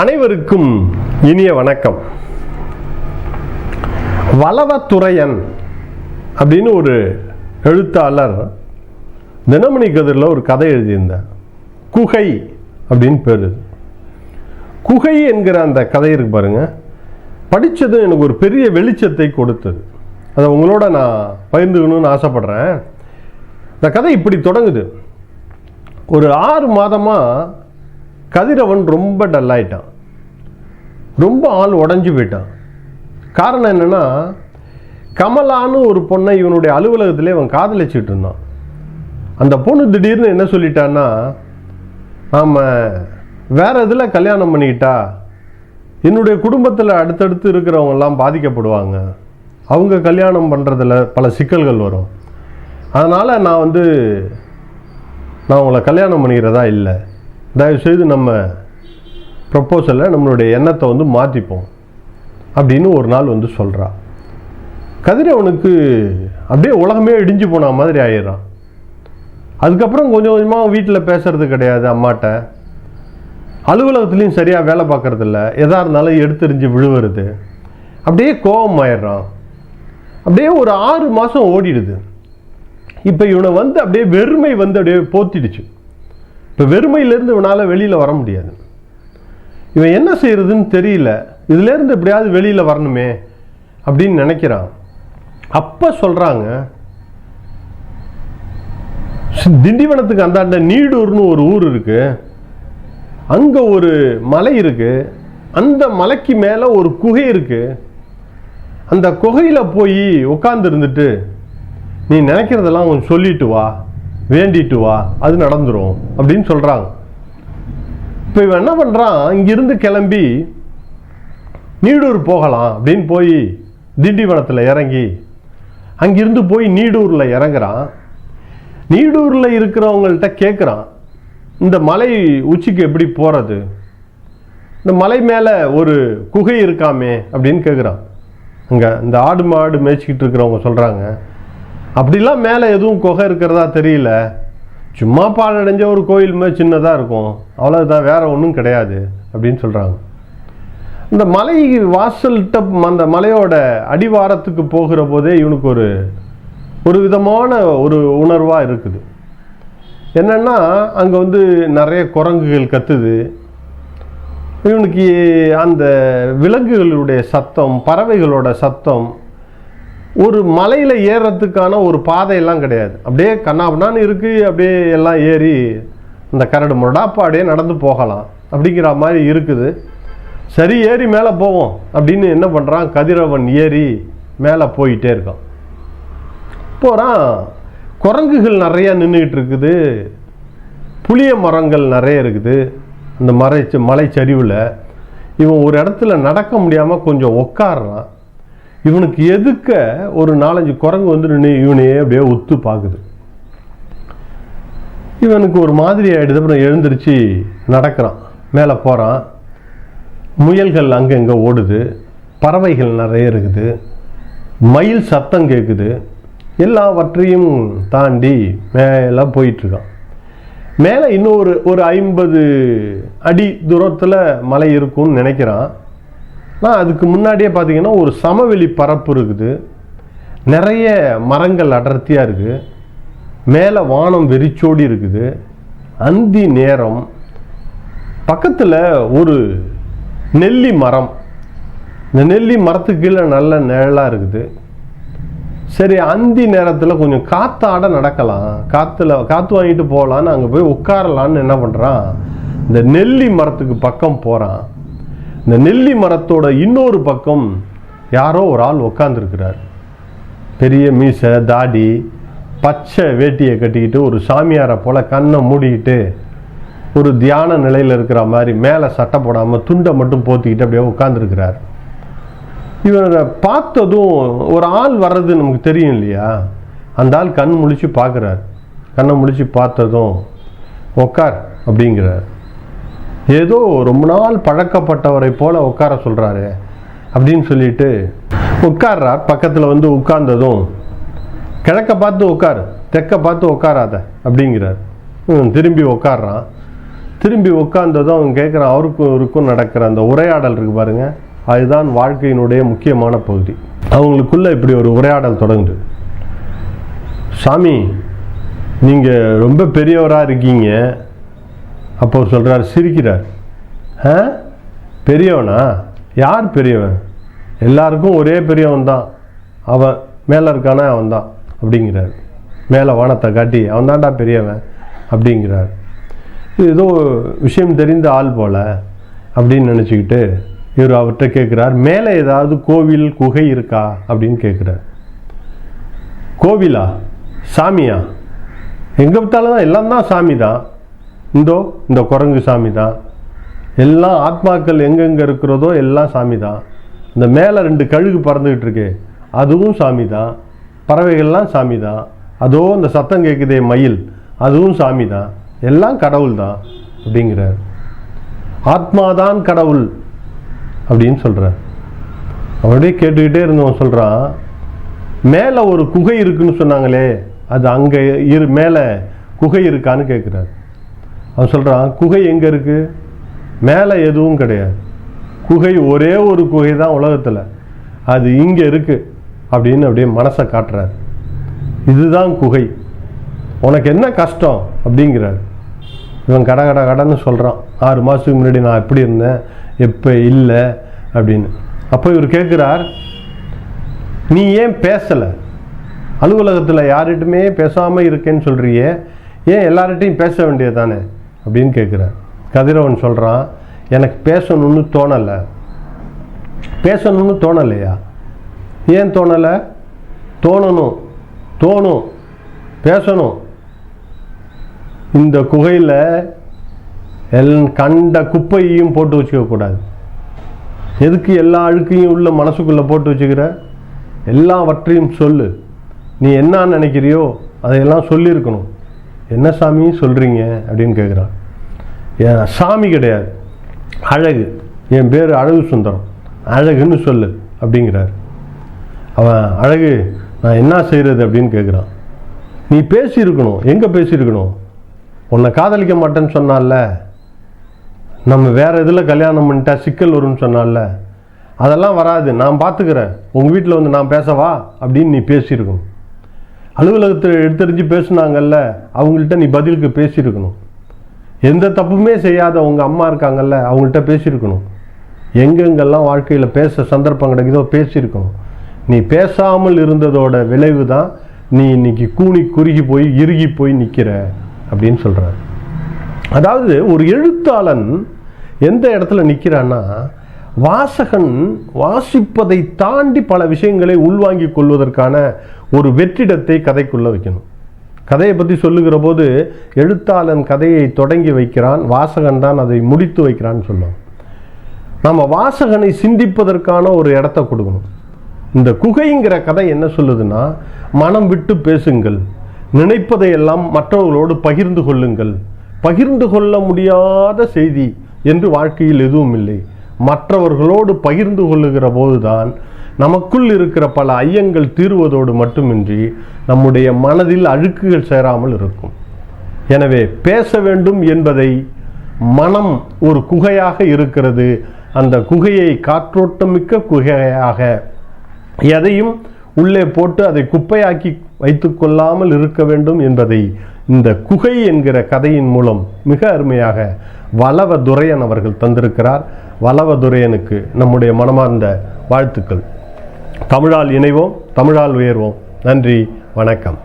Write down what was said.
அனைவருக்கும் இனிய வணக்கம். வளவத்துறையன் அப்படின்னு ஒரு எழுத்தாளர் தினமணி கதிரில் ஒரு கதை எழுதியிருந்தார். குகை அப்படின்னு பேர் குகை என்கிற அந்த கதை இருக்கு பாருங்க. படித்தது எனக்கு ஒரு பெரிய வெளிச்சத்தை கொடுத்தது. அதை உங்களோட நான் பகிர்ந்துக்கணும்னு ஆசைப்படுறேன். இந்த கதை இப்படி தொடங்குது. ஒரு ஆறு மாதமாக கதிரவன் ரொம்ப டல் ஆயிட்டான். ரொம்ப ஆள் உடஞ்சி போயிட்டான். காரணம் என்னென்னா கமலான்னு ஒரு பொண்ணை இவனுடைய அலுவலகத்திலே அவன் காதலிச்சுட்டு இருந்தான். அந்த பொண்ணு திடீர்னு என்ன சொல்லிட்டான்னா ஆமாம் வேற இதில் கல்யாணம் பண்ணிக்கிட்டா? என்னுடைய குடும்பத்தில் அடுத்தடுத்து இருக்கிறவங்கெல்லாம் பாதிக்கப்படுவாங்க. அவங்க கல்யாணம் பண்ணுறதுல பல சிக்கல்கள் வரும். அதனால் நான் வந்து நான் உங்களை கல்யாணம் பண்ணிக்கிறதா இல்லை. தயவுசெய்து நம்ம ப்ரப்போசலில் நம்மளுடைய எண்ணத்தை வந்து மாற்றிப்போம் அப்படின்னு ஒரு நாள் வந்து சொல்கிறா கதிரவனுக்கு அப்படியே உலகமே இடிஞ்சு போன மாதிரி ஆயிடுறான். அதுக்கப்புறம் கொஞ்சம் கொஞ்சமாக வீட்டில் பேசுறது கிடையாது அம்மாட்ட. அலுவலகத்துலேயும் சரியாக வேலை பார்க்கறதில்ல. எதாக இருந்தாலும் எடுத்தெறிஞ்சு விழுவுறது. அப்படியே கோபம் ஆயிடுறான் அப்படியே ஒரு ஆறு மாதம் ஓடிடுது. இப்போ இவனை வந்து அப்படியே வெறுமை வந்து அப்படியே போத்திடுச்சு. இப்போ வெறுமையிலேருந்து இவனால் வெளியில் வர முடியாது. இவன் என்ன செய்கிறதுன்னு தெரியல. இதுலேருந்து எப்படியாவது வெளியில் வரணுமே அப்படின்னு நினைக்கிறான். அப்போ சொல்கிறாங்க திண்டிவனத்துக்கு அந்தாண்ட நீடூர்னு ஒரு ஊர் இருக்குது அங்கே ஒரு மலை இருக்குது அந்த மலைக்கு மேலே ஒரு குகை இருக்குது அந்த குகையில் போய் உட்காந்துருந்துட்டு நீ நினைக்கிறதெல்லாம் கொஞ்சம் சொல்லிட்டு வா வேண்டிட்டு வா அது நடந்துடும் அப்படின்னு சொல்கிறாங்க இப்போ இவன் என்ன பண்ணுறான் இங்கிருந்து கிளம்பி நீடூர் போகலாம் அப்படின்னு போய் திண்டிவனத்தில் இறங்கி அங்கிருந்து போய் நீடூரில் இறங்குறான். நீடூரில் இருக்கிறவங்கள்ட்ட கேட்குறான் இந்த மலை உச்சிக்கு எப்படி போகிறது இந்த மலை மேலே ஒரு குகை இருக்காமே அப்படின்னு கேட்குறான் அங்கே இந்த ஆடு மாடு மேய்ச்சிக்கிட்டு இருக்கிறவங்க சொல்கிறாங்க அப்படிலாம் மேலே எதுவும் குகை இருக்கிறதா தெரியல. சும்மா பாழடைஞ்ச ஒரு கோயில் மாதிரி சின்னதாக இருக்கும். அவ்வளோதான் வேறு ஒன்றும் கிடையாது அப்படின்னு சொல்கிறாங்க இந்த மலை வாசல்கிட்ட அந்த மலையோட அடிவாரத்துக்கு போகிற போதே இவனுக்கு ஒரு ஒரு விதமான ஒரு உணர்வாக இருக்குது. என்னென்னா அங்கே வந்து நிறைய குரங்குகள் கத்துது. இவனுக்கு அந்த விலங்குகளுடைய சத்தம் பறவைகளோட சத்தம் ஒரு மலையில் ஏறுறதுக்கான ஒரு பாதையெல்லாம் கிடையாது. அப்படியே கண்ணாபண்ணான்னு இருக்குது அப்படியே எல்லாம் ஏறி இந்த கரடு முரடாப்பா அப்படியே நடந்து போகலாம். அப்படிங்கிற மாதிரி இருக்குது. சரி ஏறி மேலே போவோம் அப்படின்னு என்ன பண்ணுறான் கதிரவன் ஏறி மேலே போயிட்டே இருக்கான். போகிறான் குரங்குகள் நிறையா நின்றுக்கிட்டு இருக்குது. புளிய மரங்கள் நிறைய இருக்குது. அந்த மலை மலைச்சரிவில் இவன் ஒரு இடத்துல நடக்க முடியாமல் கொஞ்சம் உட்காடுறான் இவனுக்கு எதுக்க ஒரு நாலஞ்சு குரங்கு வந்து நின்று இவனையே அப்படியே ஒத்து பார்க்குது. இவனுக்கு ஒரு மாதிரி ஆகிடுது அப்புறம் எழுந்திரிச்சு நடக்கிறான் மேலே போகிறான். முயல்கள் அங்கங்கே ஓடுது பறவைகள் நிறைய இருக்குது மயில் சத்தம் கேட்குது எல்லாவற்றையும் தாண்டி மேலே போயிட்டுருக்கான். மேலே இன்னும் ஒரு ஒரு ஐம்பது அடி தூரத்தில் மலை இருக்கும்னு நினைக்கிறான். ஆனால் அதுக்கு முன்னாடியே பார்த்தீங்கன்னா ஒரு சமவெளி பரப்பு இருக்குது. நிறைய மரங்கள் அடர்த்தியாக இருக்குது. மேலே வானம் வெறிச்சோடி இருக்குது. அந்தி நேரம். பக்கத்தில் ஒரு நெல்லி மரம். இந்த நெல்லி மரத்துக்கு கீழே நல்ல நிழலாக இருக்குது. சரி அந்தி நேரத்தில் கொஞ்சம் காத்தாட நடக்கலாம். காற்றுல காற்று வாங்கிட்டு போகலான்னு அங்கே போய் உட்காரலான்னு என்ன பண்ணுறான் இந்த நெல்லி மரத்துக்கு பக்கம் போகிறான் இந்த நெல்லி மரத்தோட இன்னொரு பக்கம் யாரோ ஒரு ஆள் உட்காந்துருக்கிறார் பெரிய மீசை தாடி பச்சை வேட்டியை கட்டிக்கிட்டு ஒரு சாமியாரை போல் கண்ணை மூடிக்கிட்டு ஒரு தியான நிலையில் இருக்கிற மாதிரி மேலே சட்டை போடாமல் துண்டை மட்டும் போத்திக்கிட்டு அப்படியே உட்காந்துருக்கிறார் இவரை பார்த்ததும் ஒரு ஆள் வர்றது நமக்கு தெரியும் இல்லையா? அந்த ஆள் கண் முழிச்சு பார்க்குறார். கண்ணை முழிச்சு பார்த்ததும் உட்கார் அப்படிங்கிறார். ஏதோ ரொம்ப நாள் பழக்கப்பட்டவரை போல உட்கார சொல்கிறாரு அப்படின்னு சொல்லிட்டு உட்கார்றார். பக்கத்தில் வந்து உட்கார்ந்ததும் கிழக்க பார்த்து உட்காரு தெற்க பார்த்து உட்காராத அப்படிங்கிறார். திரும்பி உட்கார்றான். திரும்பி உட்கார்ந்ததும் அவன் கேட்குறான் அவருக்கும் இவருக்கும் நடக்கிற அந்த உரையாடல் இருக்கு பாருங்க. அதுதான் வாழ்க்கையினுடைய முக்கியமான பகுதி. அவங்களுக்குள்ள இப்படி ஒரு உரையாடல் தொடங்குது. சாமி நீங்கள் ரொம்ப பெரியவராக இருக்கீங்க. அப்போ சொல்கிறார் சிரிக்கிறார். ஆ? பெரியவனா? யார் பெரியவன்? எல்லாருக்கும் ஒரே பெரியவன் தான். அவன் மேலே இருக்கானே? அவன் தான் அப்படிங்கிறார். மேலே வானத்தை காட்டி அவன் தான்டா பெரியவன். அப்படிங்கிறார். இது ஏதோ விஷயம் தெரிந்த ஆள் போல அப்படின்னு நினச்சிக்கிட்டு இவர் அவர்கிட்ட கேட்குறார் மேலே ஏதாவது கோவில் குகை இருக்கா? அப்படின்னு கேட்குறார். கோவிலா? சாமியா? எங்கே பார்த்தாலும் தான் எல்லாம் தான் சாமி தான் இந்தோ இந்த குரங்கு சாமி தான் எல்லாம் ஆத்மாக்கள் எங்கெங்கே இருக்கிறதோ எல்லாம் சாமி தான் இந்த மேலே ரெண்டு கழுகு பறந்துக்கிட்டு இருக்கு. அதுவும் சாமி தான் பறவைகள்லாம் சாமி தான் அதோ இந்த சத்தம் கேட்குதே மயில். அதுவும் சாமி தான் எல்லாம் கடவுள் தான் அப்படிங்கிறார். ஆத்மாதான் கடவுள் அப்படின்னு சொல்கிறார் அப்படியே கேட்டுக்கிட்டே இருந்தவன் சொல்கிறான் மேலே ஒரு குகை இருக்குன்னு சொன்னாங்களே அது அங்கே இரு மேலே குகை இருக்கான்னு கேட்குறாரு அவன் சொல்கிறான் குகை எங்கே இருக்குது மேலே எதுவும் கிடையாது. குகை ஒரே ஒரு குகை தான் உலகத்தில். அது இங்கே இருக்குது அப்படின்னு அப்படியே மனசை காட்டுறாரு. இதுதான் குகை. உனக்கு என்ன கஷ்டம்? அப்படிங்கிறார். இவன் கட கட கடன்னு சொல்கிறான் ஆறு மாதத்துக்கு முன்னாடி நான் எப்படி இருந்தேன்? எப்போ இல்லை? அப்படின்னு. அப்போ இவர் கேட்குறார் நீ ஏன் பேசலை? அலுவலகத்தில் யார்கிட்டுமே பேசாமல் இருக்கேன்னு சொல்கிறியே ஏன் எல்லார்கிட்டையும் பேச வேண்டியது தானே அப்படின்னு கேட்குறார் கதிரவன் சொல்கிறான் எனக்கு பேசணும்னு தோணலை. பேசணும்னு தோணலையா? ஏன் தோணலை? தோணணும் தோணும் பேசணும். இந்த குகையில் எல் கண்ட குப்பையும் போட்டு வச்சுக்கக்கூடாது எதுக்கு எல்லா அழுக்கையும் உள்ள மனசுக்குள்ளே போட்டு வச்சுக்கிற? எல்லாவற்றையும் சொல்லு. நீ என்ன நினைக்கிறியோ அதையெல்லாம் சொல்லியிருக்கணும். என்ன சாமி? சொல்கிறீங்க அப்படின்னு கேட்குறான் என் சாமி கிடையாது. அழகு. என் பேர் அழகு சுந்தரம். அழகுன்னு சொல்லு அப்படிங்கிறார். அவன் அழகு நான் என்ன செய்கிறது அப்படின்னு கேட்குறான் நீ பேசியிருக்கணும். எங்கே பேசியிருக்கணும்? உன்னை காதலிக்க மாட்டேன்னு சொன்னால நம்ம வேறு இதில் கல்யாணம் பண்ணிட்டா சிக்கல் வரும்னு சொன்னால அதெல்லாம் வராது. நான் பார்த்துக்கிறேன் உங்கள் வீட்டில் வந்து நான் பேசவா? அப்படின்னு நீ பேசியிருக்கணும். அலுவலகத்தில் எடுத்தறிஞ்சு பேசுனாங்கல்ல அவங்கள்ட்ட நீ பதிலுக்கு பேசியிருக்கணும். எந்த தப்புமே செய்யாத உங்கள் அம்மா இருக்காங்கல்ல அவங்கள்ட்ட பேசியிருக்கணும். எங்கெங்கெல்லாம் வாழ்க்கையில் பேச சந்தர்ப்பம் கிடைக்குதோ பேசியிருக்கணும். நீ பேசாமல் இருந்ததோட விளைவு தான் நீ இன்னைக்கு கூனி குறுகி போய் இறுகி போய் நிற்கிற அப்படின்னு சொல்கிறார் அதாவது ஒரு எழுத்தாளன் எந்த இடத்துல நிற்கிறான்னா வாசகன் வாசிப்பதை தாண்டி பல விஷயங்களை உள்வாங்கிக் கொள்வதற்கான ஒரு வெற்றிடத்தை கதைக்குள்ள வைக்கணும். கதையை பற்றி சொல்லுகிற போது எழுத்தாளன் கதையை தொடங்கி வைக்கிறான் வாசகன் தான் அதை முடித்து வைக்கிறான்னு சொல்லுவோம் நம்ம வாசகனை சிந்திப்பதற்கான ஒரு இடத்த கொடுக்கணும். இந்த குகைங்கிற கதை என்ன சொல்லுதுன்னா மனம் விட்டு பேசுங்கள் நினைப்பதையெல்லாம் மற்றவர்களோடு பகிர்ந்து கொள்ளுங்கள் பகிர்ந்து கொள்ள முடியாத செய்தி என்று வாழ்க்கையில் எதுவும் இல்லை. மற்றவர்களோடு பகிர்ந்து கொள்ளுகிற போதுதான் நமக்குள் இருக்கிற பல ஐயங்கள் தீர்வதோடு மட்டுமின்றி நம்முடைய மனதில் அழுக்குகள் சேராமல் இருக்கும். எனவே பேச வேண்டும் என்பதை மனம் ஒரு குகையாக இருக்கிறது. அந்த குகையை காற்றோட்டமிக்க குகையாக எதையும் உள்ளே போட்டு அதை குப்பையாக்கி வைத்துக்கொள்ளாமல் இருக்க வேண்டும் என்பதை இந்த குகை என்கிற கதையின் மூலம் மிக அருமையாக வளவதுரையன் அவர்கள் தந்திருக்கிறார். வளவதுரையனுக்கு நம்முடைய மனமார்ந்த வாழ்த்துக்கள். தமிழால் இணைவோம் தமிழால் உயர்வோம். நன்றி வணக்கம்.